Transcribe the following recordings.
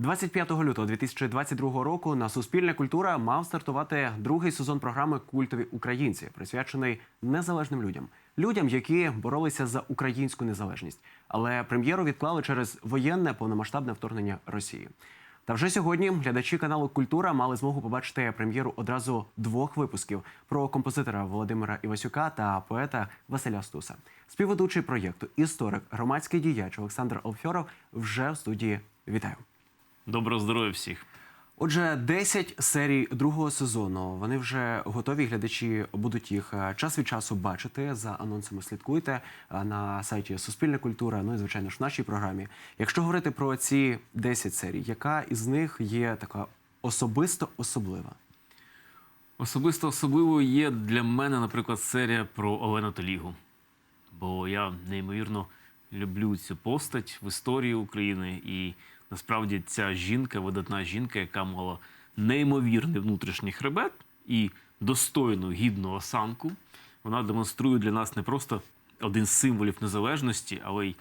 25 лютого 2022 року на Суспільне культура мав стартувати другий сезон програми Культові українці, присвячений незалежним людям, людям, які боролися за українську незалежність. Але прем'єру відклали через воєнне повномасштабне вторгнення Росії. Та вже сьогодні глядачі каналу Культура мали змогу побачити прем'єру одразу двох випусків про композитора Володимира Івасюка та поета Василя Стуса. Співведучий проєкту, історик, громадський діяч Олександр Олфьоров вже в студії. Вітаю. Доброго здоров'я всіх. Отже, 10 серій другого сезону. Вони вже готові. Глядачі будуть їх е, час від часу бачити. За анонсами слідкуйте е, на сайті Суспільна культура. Ну і звичайно ж в нашій програмі. Якщо говорити про ці 10 серій, яка із них є така особисто особлива? Особисто особливою є для мене, наприклад, серія про Олену Толігу. Бо я неймовірно люблю цю постать в історії України. І насправді ця жінка, видатна жінка, яка мала неймовірний внутрішній хребет і достойну гідну осанку, вона демонструє для нас не просто один з символів незалежності, але й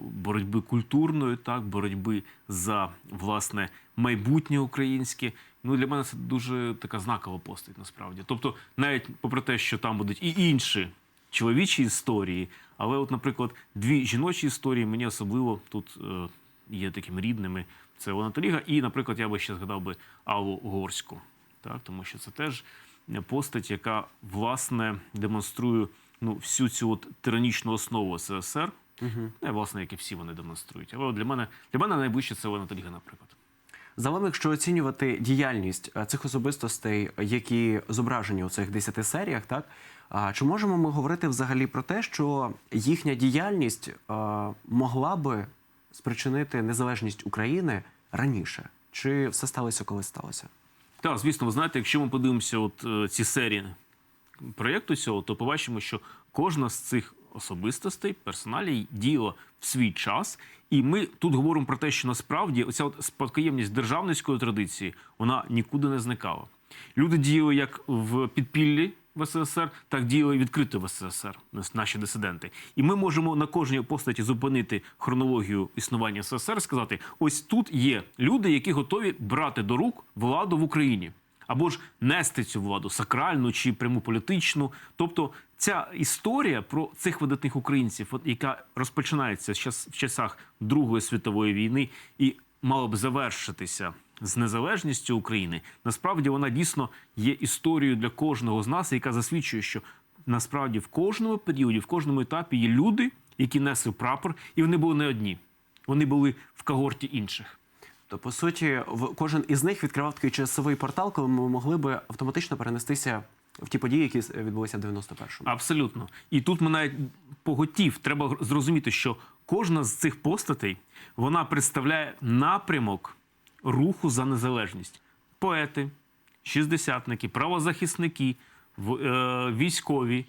боротьби культурної, так, боротьби за власне майбутнє українське. Ну для мене це дуже така знакова постать, насправді. Тобто, навіть попри те, що там будуть і інші чоловічі історії, але, от, наприклад, дві жіночі історії мені особливо тут е, є такими рідними. Це Олена Толіга, і, наприклад, я би ще згадав би Аллу Горську, так, тому що це теж постать, яка власне демонструє ну, всю цю от тиранічну основу СССР. Угу. Не, власне, як і всі вони демонструють. Але для мене для мене найближче це Олена Толіга, наприклад. Загалом, якщо оцінювати діяльність е, цих особистостей, які зображені у цих 10 серіях, так чи можемо ми говорити взагалі про те, що їхня діяльність е, могла би спричинити незалежність України раніше? Чи все сталося, коли сталося? Так, звісно, ви знаєте, якщо ми подивимося, от е, ці серії проєкту цього, то побачимо, що кожна з цих особистостей, персоналій діяла в свій час. І ми тут говоримо про те, що насправді оця от спадкоємність державницької традиції вона нікуди не зникала. Люди діяли як в підпіллі в СССР, так діяли відкрито в СССР, наші дисиденти. І ми можемо на кожній постаті зупинити хронологію існування СССР, сказати: ось тут є люди, які готові брати до рук владу в Україні. Або ж нести цю владу сакральну чи пряму політичну. Тобто ця історія про цих видатних українців, яка розпочинається в часах Другої світової війни і мала б завершитися з незалежністю України, насправді вона дійсно є історією для кожного з нас, яка засвідчує, що насправді в кожному періоді, в кожному етапі є люди, які несли прапор, і вони були не одні. Вони були в когорті інших. То по суті, кожен із них відкривав такий часовий портал, коли ми могли би автоматично перенестися в ті події, які відбулися в 91-му. Абсолютно. І тут ми навіть поготів. Треба зрозуміти, що кожна з цих постатей вона представляє напрямок руху за незалежність. Поети, шістдесятники, правозахисники, військові,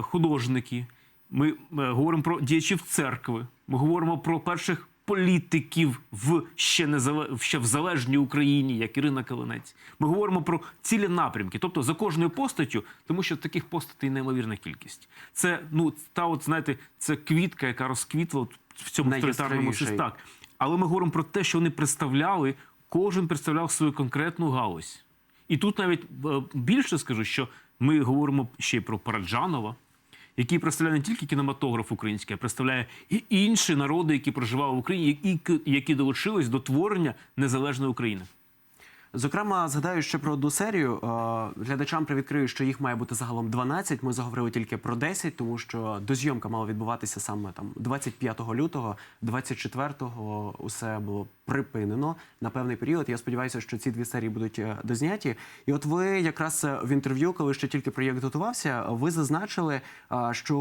художники. Ми говоримо про діячів церкви. Ми говоримо про перших політиків в ще не ще в залежній Україні, як Ірина Калинець. Ми говоримо про цілі напрямки, тобто за кожною постаттю, тому що таких постатей неймовірна кількість. Це ну та, от знаєте, це квітка, яка розквітла в цьому авторитарному так. Але ми говоримо про те, що вони представляли, кожен представляв свою конкретну галузь. І тут навіть більше скажу, що ми говоримо ще й про Параджанова який представляє не тільки кінематограф український, а представляє і інші народи, які проживали в Україні, і які долучились до творення незалежної України. Зокрема, згадаю ще про одну серію. Глядачам привідкрию, що їх має бути загалом 12. Ми заговорили тільки про 10, тому що дозйомка мала відбуватися саме там 25 лютого, 24-го усе було припинено на певний період. Я сподіваюся, що ці дві серії будуть е, дозняті. І от ви якраз е, в інтерв'ю, коли ще тільки проєкт готувався, ви зазначили, що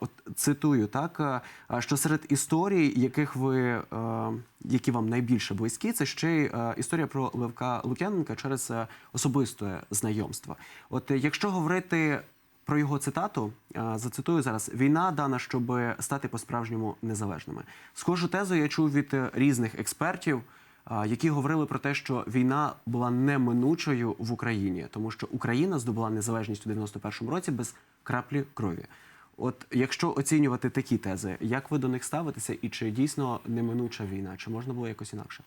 от цитую так, що серед історій, яких ви які вам найбільше близькі, це ще й історія про Левка Лук'яненка через особисте знайомство. От якщо говорити про його цитату, зацитую зараз: війна дана, щоб стати по-справжньому незалежними. Схожу тезу я чув від різних експертів, які говорили про те, що війна була неминучою в Україні, тому що Україна здобула незалежність у 91-му році без краплі крові. От якщо оцінювати такі тези, як ви до них ставитеся, і чи дійсно неминуча війна, чи можна було якось інакше?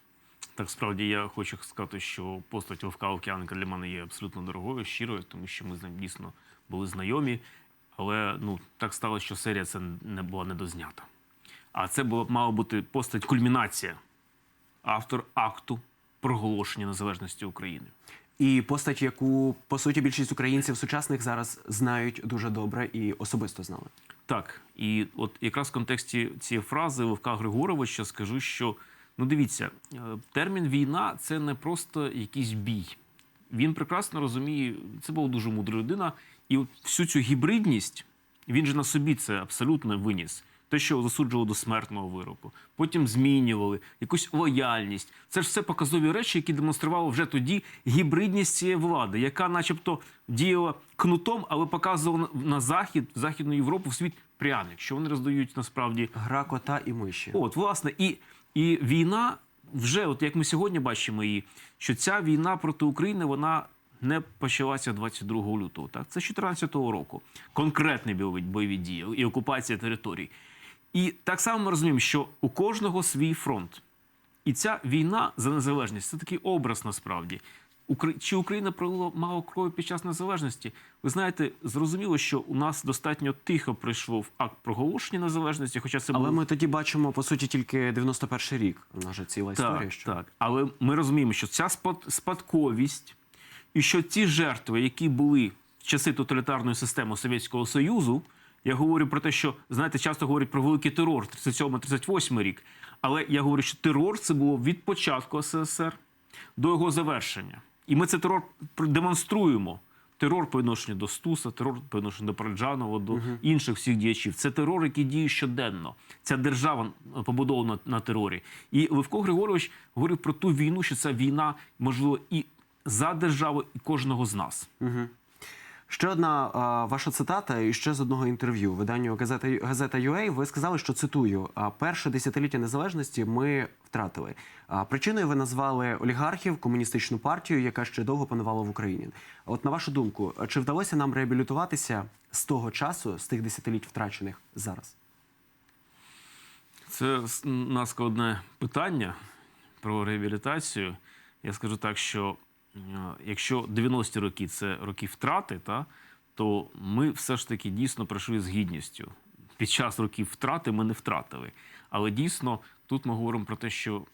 Так, справді я хочу сказати, що постать Вовка Лук'яненка для мене є абсолютно дорогою, щирою, тому що ми з ним дійсно були знайомі. Але ну так сталося, що серія це не була недознята. А це була мала бути постать кульмінація, автор акту проголошення незалежності України. І постать, яку по суті більшість українців сучасних зараз знають дуже добре і особисто знали. Так, і от якраз в контексті цієї фрази Левка Григоровича скажу, що ну дивіться, е, термін війна це не просто якийсь бій. Він прекрасно розуміє, це була дуже мудра людина, і от всю цю гібридність він же на собі це абсолютно виніс. Те, що засуджували до смертного вироку, потім змінювали якусь лояльність. Це ж все показові речі, які демонстрували вже тоді гібридність цієї влади, яка, начебто, діяла кнутом, але показувала на- на захід, в західну Європу, в світ пряник, що вони роздають насправді Гра кота і миші. От, власне, і, і війна вже, от як ми сьогодні бачимо її, що ця війна проти України вона не почалася 22 лютого. Так, це з 2014 року. Конкретні бойові, бойові дії і окупація територій. І так само ми розуміємо, що у кожного свій фронт. І ця війна за незалежність це такий образ насправді. Чи Україна пролила мало крові під час незалежності? Ви знаєте, зрозуміло, що у нас достатньо тихо прийшов акт проголошення незалежності, хоча це Але було ми тоді бачимо по суті тільки 91 рік. Нас же ціла історія. так, що так. Але ми розуміємо, що ця спад- спадковість і що ті жертви, які були в часи тоталітарної системи Совєтського Союзу, я говорю про те, що знаєте, часто говорять про великий терор 37-38 рік. Але я говорю, що терор це було від початку СССР до його завершення. І ми цей терор демонструємо. Терор по відношенню до Стуса, терор по відношенню до Параджанова, до інших всіх діячів. Це терор, який діє щоденно. Ця держава побудована на терорі. І Левко Григорович говорив про ту війну, що це війна, можливо, і за державу, і кожного з нас. Ще одна а, ваша цитата і ще з одного інтерв'ю виданню газета газета UA. Ви сказали, що цитую: перше десятиліття незалежності ми втратили. А, причиною ви назвали олігархів, комуністичну партію, яка ще довго панувала в Україні. От на вашу думку, чи вдалося нам реабілітуватися з того часу, з тих десятиліть втрачених зараз? Це наскладне питання про реабілітацію. Я скажу так, що якщо 90-ті роки це роки втрати, та, то ми все ж таки дійсно пройшли з гідністю. Під час років втрати ми не втратили. Але дійсно тут ми говоримо про те, що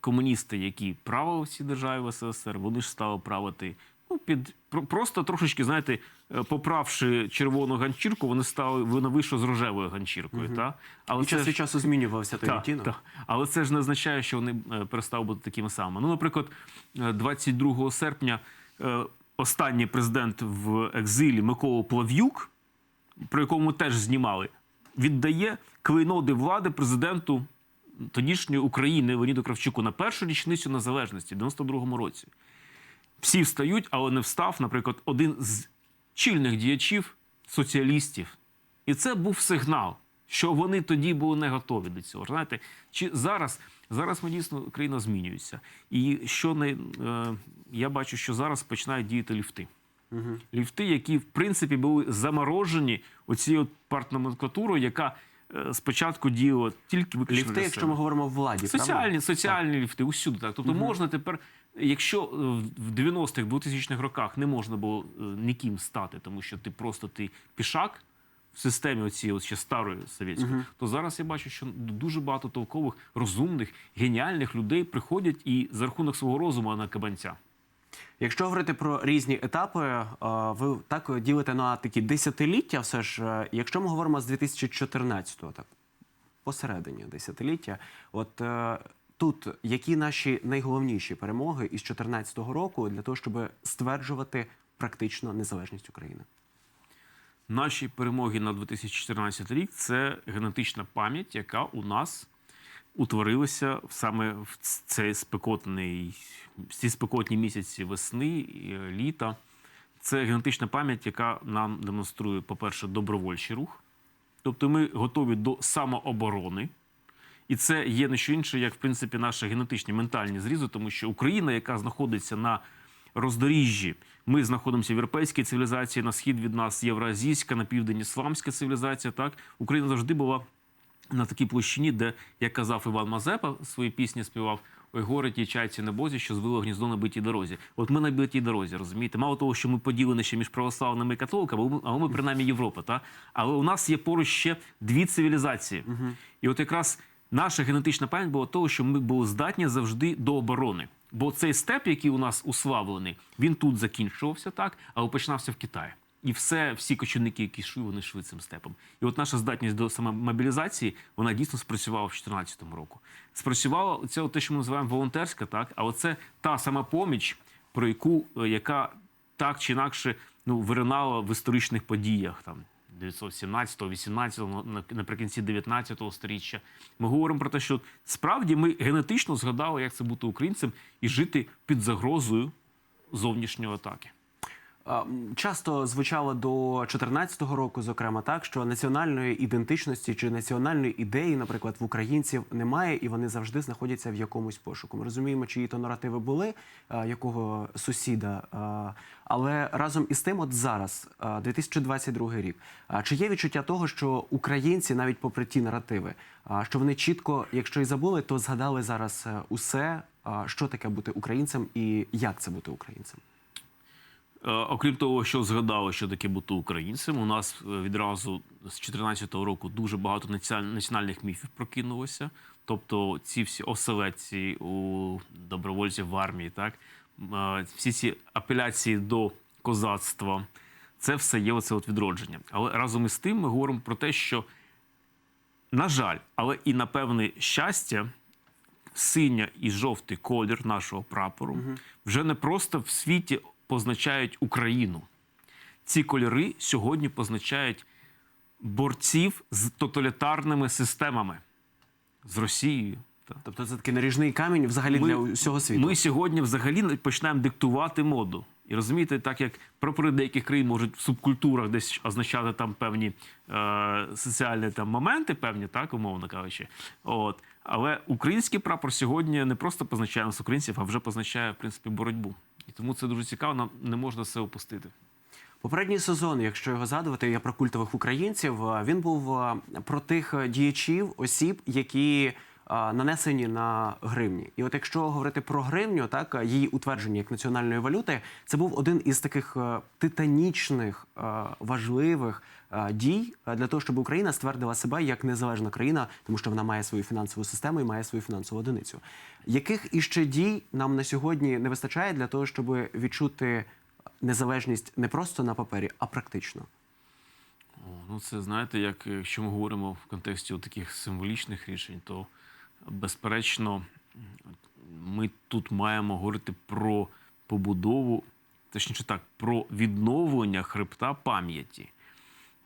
комуністи, які правили в цій державі в СССР, вони ж стали правити ну, під просто трошечки, знаєте, е, поправши червону ганчірку, вони стали вони вийшли з рожевою ганчіркою. Та? Але І час від ж- часу змінювався той відтінок. так. Але це ж не означає, що вони е, перестали бути такими самими. Ну, наприклад, е, 22 серпня е, останній президент в екзилі Микола Плав'юк, про якого ми теж знімали, віддає клейноди влади президенту тодішньої України Леоніду Кравчуку на першу річницю незалежності в 92-му році. Всі встають, але не встав, наприклад, один з чільних діячів соціалістів. І це був сигнал, що вони тоді були не готові до цього. Знаєте, чи зараз, зараз ми дійсно країна змінюється. І що не, е, я бачу, що зараз починають діяти ліфти. Ліфти, які в принципі були заморожені оцією партноменклатурою, яка е, спочатку діяла тільки виключно Ліфти, для якщо ми говоримо в владі? Соціальні, соціальні ліфти усюди так. Тобто можна тепер, якщо е, в 90-х, 2000-х роках не можна було е, ніким стати, тому що ти просто ти пішак в системі от ще старої совєтської, то зараз я бачу, що дуже багато толкових, розумних, геніальних людей приходять і за рахунок свого розуму на кабанця. Якщо говорити про різні етапи, е, ви так ділите на такі десятиліття. Все ж, якщо ми говоримо з 2014-го, так посередині десятиліття, от тут які наші найголовніші перемоги із 2014 року для того, щоб стверджувати практично незалежність України? Наші перемоги на 2014 рік це генетична пам'ять, яка у нас утворилася саме в цей спекотний, ці спекотні місяці весни, е, літа. Це генетична пам'ять, яка нам демонструє, по-перше, добровольчий рух. Тобто ми готові до самооборони. І це є не що інше, як в принципі наші генетичні ментальні зрізи, тому що Україна, яка знаходиться на роздоріжжі, ми знаходимося в європейській цивілізації, на схід від нас євразійська, на південь ісламська цивілізація. Так Україна завжди була на такій площині, де, як казав Іван Мазепа, свої пісні співав. ой, горе тій чайці на бозі, що звило гніздо на битій дорозі. От ми на битій дорозі, розумієте? Мало того, що ми поділені ще між православними і католиками, але ми- принаймні Європа. Та? Але у нас є поруч ще дві цивілізації. І от якраз наша генетична пам'ять була того, що ми були здатні завжди до оборони. Бо цей степ, який у нас уславлений, він тут закінчувався так, але починався в Китаї. І все, всі кочівники, які йшли, вони йшли цим степом. І от наша здатність до самомобілізації, вона дійсно спрацювала в 2014 року. Спрацювала це те, що ми називаємо волонтерська, так, але це та сама поміч, про яку е, яка так чи інакше ну, виринала в історичних подіях там. 917-го, 18-го, наприкінці 19-го сторіччя. Ми говоримо про те, що справді ми генетично згадали, як це бути українцем і жити під загрозою зовнішньої атаки. Часто звучало до 2014 року, зокрема, так що національної ідентичності чи національної ідеї, наприклад, в українців немає, і вони завжди знаходяться в якомусь пошуку. Ми розуміємо, чиї то наративи були, якого сусіда. Але разом із тим, от зараз, а, 2022 рік, чи є відчуття того, що українці, навіть попри ті наративи, що вони чітко, якщо і забули, то згадали зараз е, усе, що таке бути українцем і як це бути українцем? Е, Окрім того, що згадали, що таке бути українцем, у нас е, відразу з 2014 року дуже багато національних міфів прокинулося. Тобто ці всі оселедці у добровольців в армії, так е, всі ці апеляції до козацтва, це все є оце от відродження. Але разом із тим ми говоримо про те, що, на жаль, але і на певне щастя, синя і жовтий колір нашого прапору вже не просто в світі позначають Україну. Ці кольори сьогодні позначають борців з тоталітарними системами, з Росією. Тобто це такий наріжний камінь взагалі для усього світу. Ми сьогодні взагалі починаємо диктувати моду. І розумієте, так як прапори деяких країн можуть в субкультурах десь означати там певні е, соціальні там моменти, певні, так, умовно кажучи. От. Але український прапор сьогодні не просто позначає нас українців, а вже позначає в принципі боротьбу. І тому це дуже цікаво, нам не можна це опустити. Попередній сезон, якщо його згадувати, я про культових українців. Він був про тих діячів, осіб, які нанесені на гривні. І от якщо говорити про гривню, так її утвердження як національної валюти, це був один із таких титанічних важливих дій е, для того, щоб Україна ствердила себе як незалежна країна, тому що вона має свою фінансову систему і має свою фінансову одиницю. Яких іще дій нам на сьогодні не вистачає для того, щоб відчути незалежність не просто на папері, а практично. Ну це знаєте, як е, якщо ми говоримо в контексті таких символічних рішень, то безперечно ми тут маємо говорити про побудову, точніше так, про відновлення хребта пам'яті.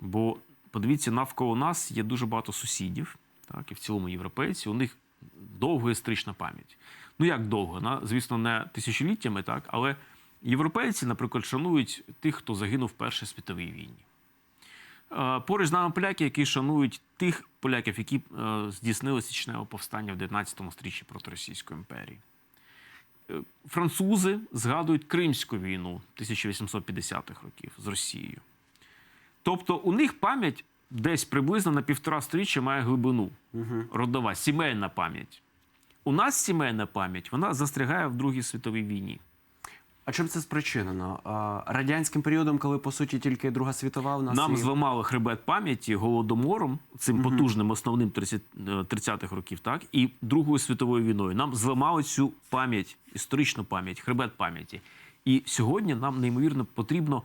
Бо подивіться, навколо нас є дуже багато сусідів, так, і в цілому європейці, у них довга історична пам'ять. Ну як довго? Звісно, не тисячоліттями, так, але європейці, наприклад, шанують тих, хто загинув в Першій світовій війні. Е, Поруч з нами поляки, які шанують тих поляків, які е, здійснили січневе повстання в 19 сторіччі проти Російської імперії. Е, Французи згадують Кримську війну 1850-х років з Росією. Тобто у них пам'ять десь приблизно на півтора сторіччя має глибину родова, сімейна пам'ять. У нас сімейна пам'ять вона застрягає в Другій світовій війні. А чим це спричинено? Радянським періодом, коли по суті тільки Друга світова у нас Нам і... зламали хребет пам'яті голодомором, цим потужним основним 30 е, 30-х років, так і Другою світовою війною. Нам зламали цю пам'ять, історичну пам'ять, хребет пам'яті. І сьогодні нам неймовірно потрібно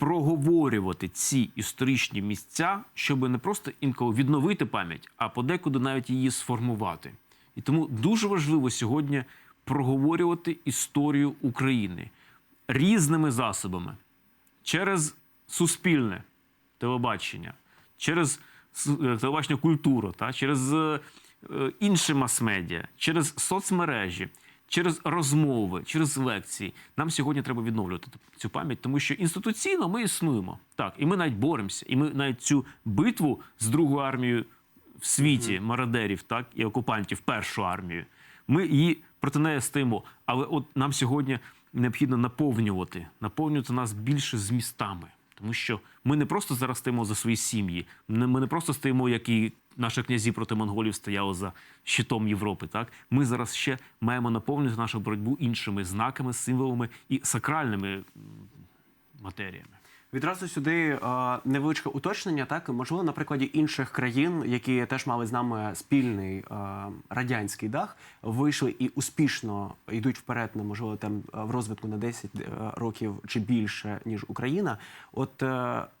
проговорювати ці історичні місця, щоб не просто інколи відновити пам'ять, а подекуди навіть її сформувати. І тому дуже важливо сьогодні проговорювати історію України різними засобами через суспільне телебачення, через е, телебачення культуру, та, через е, е, інші мас-медіа, через соцмережі, через розмови, через лекції. Нам сьогодні треба відновлювати цю пам'ять, тому що інституційно ми існуємо. Так, і ми навіть боремося. І ми навіть цю битву з Другою армією в світі мародерів, так і окупантів, першу армію. Ми її проти неї стоїмо. Але от нам сьогодні необхідно наповнювати, наповнювати нас більше змістами. Тому що ми не просто зараз стоїмо за свої сім'ї, ми не просто стоїмо, як і наші князі проти монголів стояли за щитом Європи. Так ми зараз ще маємо наповнити нашу боротьбу іншими знаками, символами і сакральними матеріями. Відразу сюди е, невеличке уточнення. Так можливо, на прикладі інших країн, які теж мали з нами спільний е, радянський дах, вийшли і успішно йдуть вперед на можливо там е, в розвитку на 10 е, років чи більше ніж Україна. От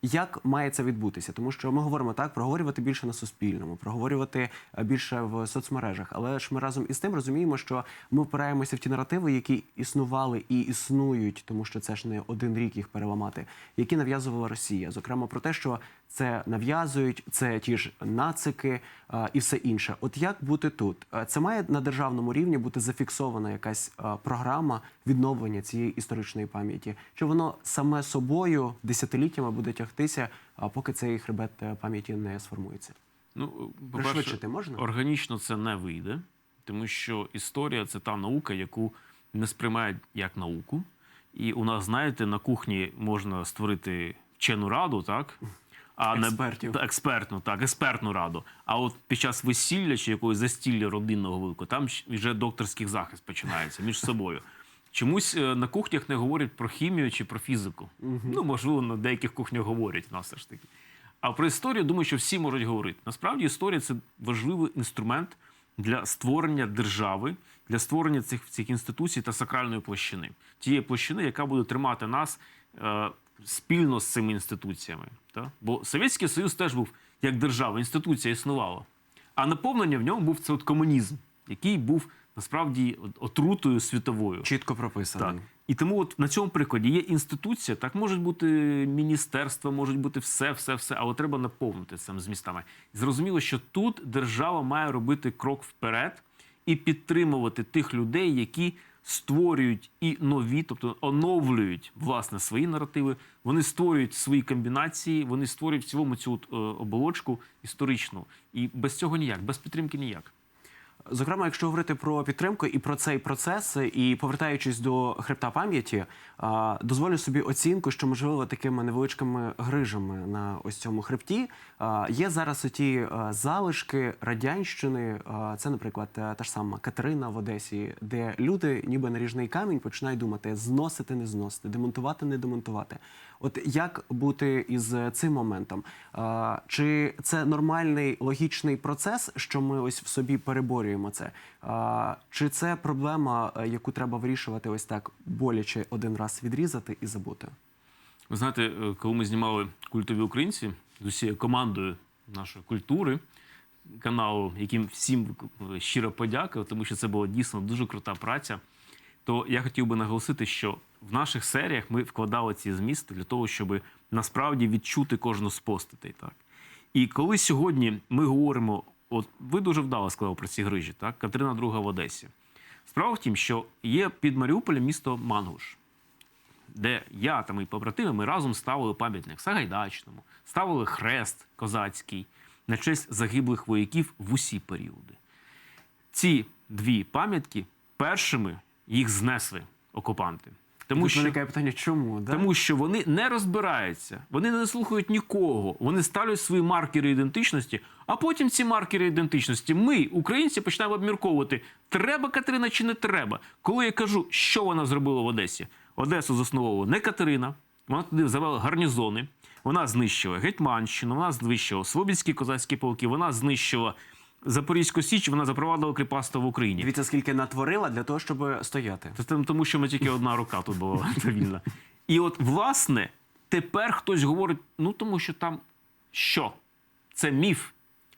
як має це відбутися? Тому що ми говоримо так, проговорювати більше на суспільному, проговорювати більше в соцмережах. Але ж ми разом із тим розуміємо, що ми впираємося в ті наративи, які існували і існують, тому що це ж не один рік їх переламати, які нав'язувала Росія. Зокрема, про те, що це нав'язують, це ті ж нацики а, і все інше. От як бути тут? Це має на державному рівні бути зафіксована якась а, програма відновлення цієї історичної пам'яті? Чи воно саме собою десятиліттями буде тягтися, а поки цей хребет е, пам'яті не сформується? Ну, Пришвидшити можна? Органічно це не вийде, тому що історія це та наука, яку не сприймають як науку. І у нас, знаєте, на кухні можна створити вчену раду, так? А Експертів. Не, експертну, так, експертну раду. А от під час весілля чи якогось застілля родинного великого, там вже докторський захист починається між собою. Чомусь е, на кухнях не говорять про хімію чи про фізику. Ну, можливо, на деяких кухнях говорять у нас все ж таки. А про історію думаю, що всі можуть говорити. Насправді історія це важливий інструмент для створення держави, для створення цих, цих інституцій та сакральної площини. Тієї площини, яка буде тримати нас е, спільно з цими інституціями. Та? Бо Совєтський Союз теж був як держава, інституція існувала. А наповнення в ньому був це от комунізм, який був насправді отрутою світовою. Чітко прописано. Так. І тому от на цьому прикладі є інституція, так можуть бути міністерства, можуть бути все, все, все, але треба наповнити цим змістами. Зрозуміло, що тут держава має робити крок вперед і підтримувати тих людей, які створюють і нові, тобто оновлюють власне свої наративи. Вони створюють свої комбінації, вони створюють в цілому цю е, оболочку історичну. І без цього ніяк, без підтримки ніяк. Зокрема, якщо говорити про підтримку і про цей процес, і повертаючись до хребта пам'яті, дозволю собі оцінку, що можливо такими невеличкими грижами на ось цьому хребті є зараз оті а, залишки радянщини. Це, наприклад, е, та ж сама Катерина в Одесі, де люди, ніби наріжний камінь, починають думати зносити, не зносити, демонтувати, не демонтувати. От як бути із цим моментом? Чи це нормальний логічний процес, що ми ось в собі переборюємо це? Чи це проблема, е, яку треба вирішувати ось так боляче один раз відрізати і забути? Ви знаєте, е, коли ми знімали культові українці з усією командою нашої культури каналу, яким всім е, щиро подяка, тому що це була дійсно дуже крута праця. То я хотів би наголосити, що в наших серіях ми вкладали ці змісти для того, щоб насправді відчути кожну з постатей. Так? І коли сьогодні ми говоримо, от ви дуже вдало сказали про ці грижі, так? Катерина II в Одесі. Справа в тім, що є під Маріуполем місто Мангуш де я та мої побратими ми разом ставили пам'ятник Сагайдачному, ставили хрест козацький на честь загиблих вояків в усі періоди. Ці дві пам'ятки першими їх знесли окупанти. Тому Тут що, виникає питання, чому? Да? тому що вони не розбираються, вони не слухають нікого, вони ставлять свої маркери ідентичності, а потім ці маркери ідентичності ми, українці, починаємо обмірковувати, треба Катерина чи не треба. Коли я кажу, що вона зробила в Одесі, Одесу засновувала не Катерина, вона туди завела гарнізони, вона знищила Гетьманщину, вона знищила Свобідські козацькі полки, вона знищила Запорізьку Січ, вона запровадила кріпацтво в Україні. Дивіться, скільки натворила для того, щоб стояти. Це тому, що ми тільки одна рука тут була вільна. І от, власне, тепер хтось говорить: ну тому що там що? Це міф.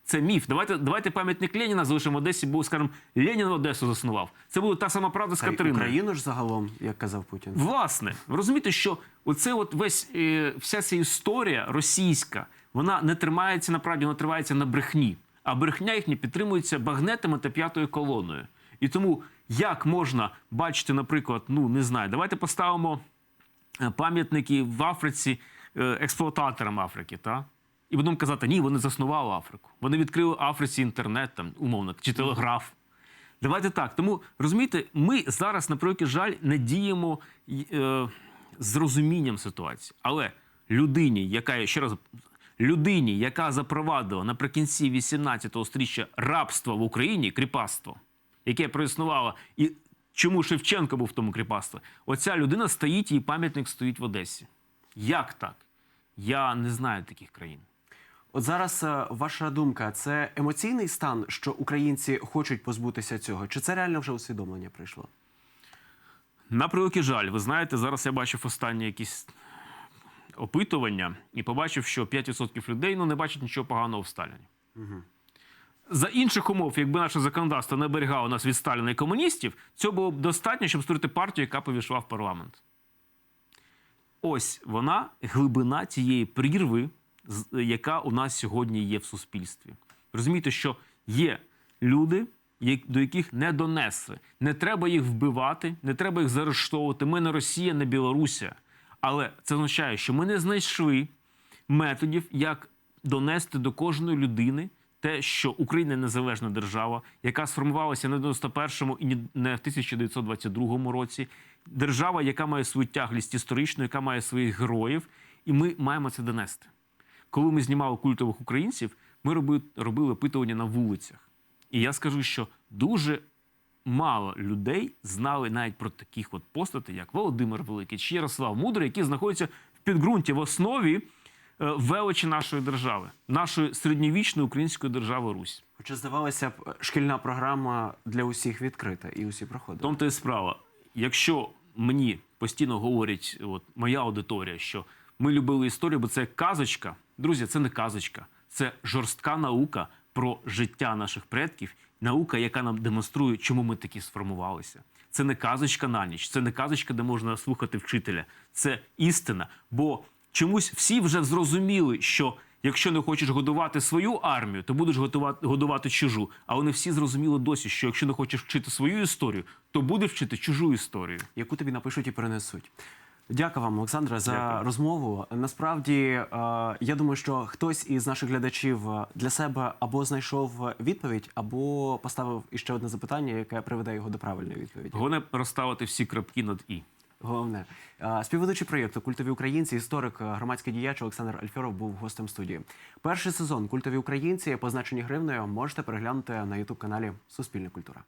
Це міф. Давайте, давайте пам'ятник Леніна залишимо в Одесі, бо скажемо, Ленін Одесу заснував. Це буде та сама правда з Та й Катериною. Україну ж загалом, як казав Путін. Власне, ви розумієте, що оце от весь е, вся ця історія російська, вона не тримається на правді, вона тримається на брехні. А брехня їхня підтримується багнетами та п'ятою колоною. І тому як можна бачити, наприклад, ну не знаю, давайте поставимо е, пам'ятники в Африці е, експлуататорам Африки, та? І будемо казати, ні, вони заснували Африку. Вони відкрили Африці інтернет, там, умовно, чи телеграф. Давайте так. Тому розумієте, ми зараз, на превеликий жаль, не діємо е, з розумінням ситуації. Але людині, яка ще раз людині, яка запровадила наприкінці 18-го стріччя рабство в Україні, кріпацтво, яке проіснувало, і чому Шевченко був в тому кріпацтві, оця людина стоїть, її пам'ятник стоїть в Одесі. Як так? Я не знаю таких країн. От зараз е, ваша думка, це емоційний стан, що українці хочуть позбутися цього, чи це реально вже усвідомлення прийшло? На превеликий жаль, ви знаєте, зараз я бачив останні якісь опитування і побачив, що 5% людей ну, не бачать нічого поганого в Сталіні. За інших умов, якби наше законодавство не оберігало нас від Сталіна і комуністів, цього було б достатньо, щоб створити партію, яка повійшла в парламент. Ось вона глибина цієї прірви, яка у нас сьогодні є в суспільстві. Розумієте, що є люди, до яких не донесли. Не треба їх вбивати, не треба їх заарештовувати. Ми не Росія, не Білорусія. Але це означає, що ми не знайшли методів, як донести до кожної людини те, що Україна незалежна держава, яка сформувалася не в 91-му і не в 1922 році. Держава, яка має свою тяглість історичну, яка має своїх героїв, і ми маємо це донести. Коли ми знімали культових українців, ми робили, робили опитування на вулицях. І я скажу, що дуже мало людей знали навіть про таких от постатей, як Володимир Великий чи Ярослав Мудрий, які знаходяться в підґрунті в основі е, величі нашої держави, нашої середньовічної української держави Русь. Хоча здавалося б, шкільна програма для усіх відкрита і усі проходили. тому то і справа. Якщо мені постійно говорять, от моя аудиторія, що ми любили історію, бо це казочка. Друзі, це не казочка, це жорстка наука про життя наших предків, наука, яка нам демонструє, чому ми такі сформувалися. Це не казочка на ніч, це не казочка, де можна слухати вчителя. Це істина. Бо чомусь всі вже зрозуміли, що якщо не хочеш годувати свою армію, то будеш готувати, годувати чужу. А вони всі зрозуміли досі, що якщо не хочеш вчити свою історію, то будеш вчити чужу історію. яку тобі напишуть і перенесуть. Дякую вам, Олександре, за Дякую. розмову. Насправді, е, я думаю, що хтось із наших глядачів для себе або знайшов відповідь, або поставив іще одне запитання, яке приведе його до правильної відповіді. Головне розставити всі крапки над і. Головне, Е, співведучий проєкту Культові українці, історик, громадський діяч Олександр Альфьоров був гостем студії. Перший сезон Культові українці позначені гривнею можете переглянути на ютуб каналі Суспільна культура.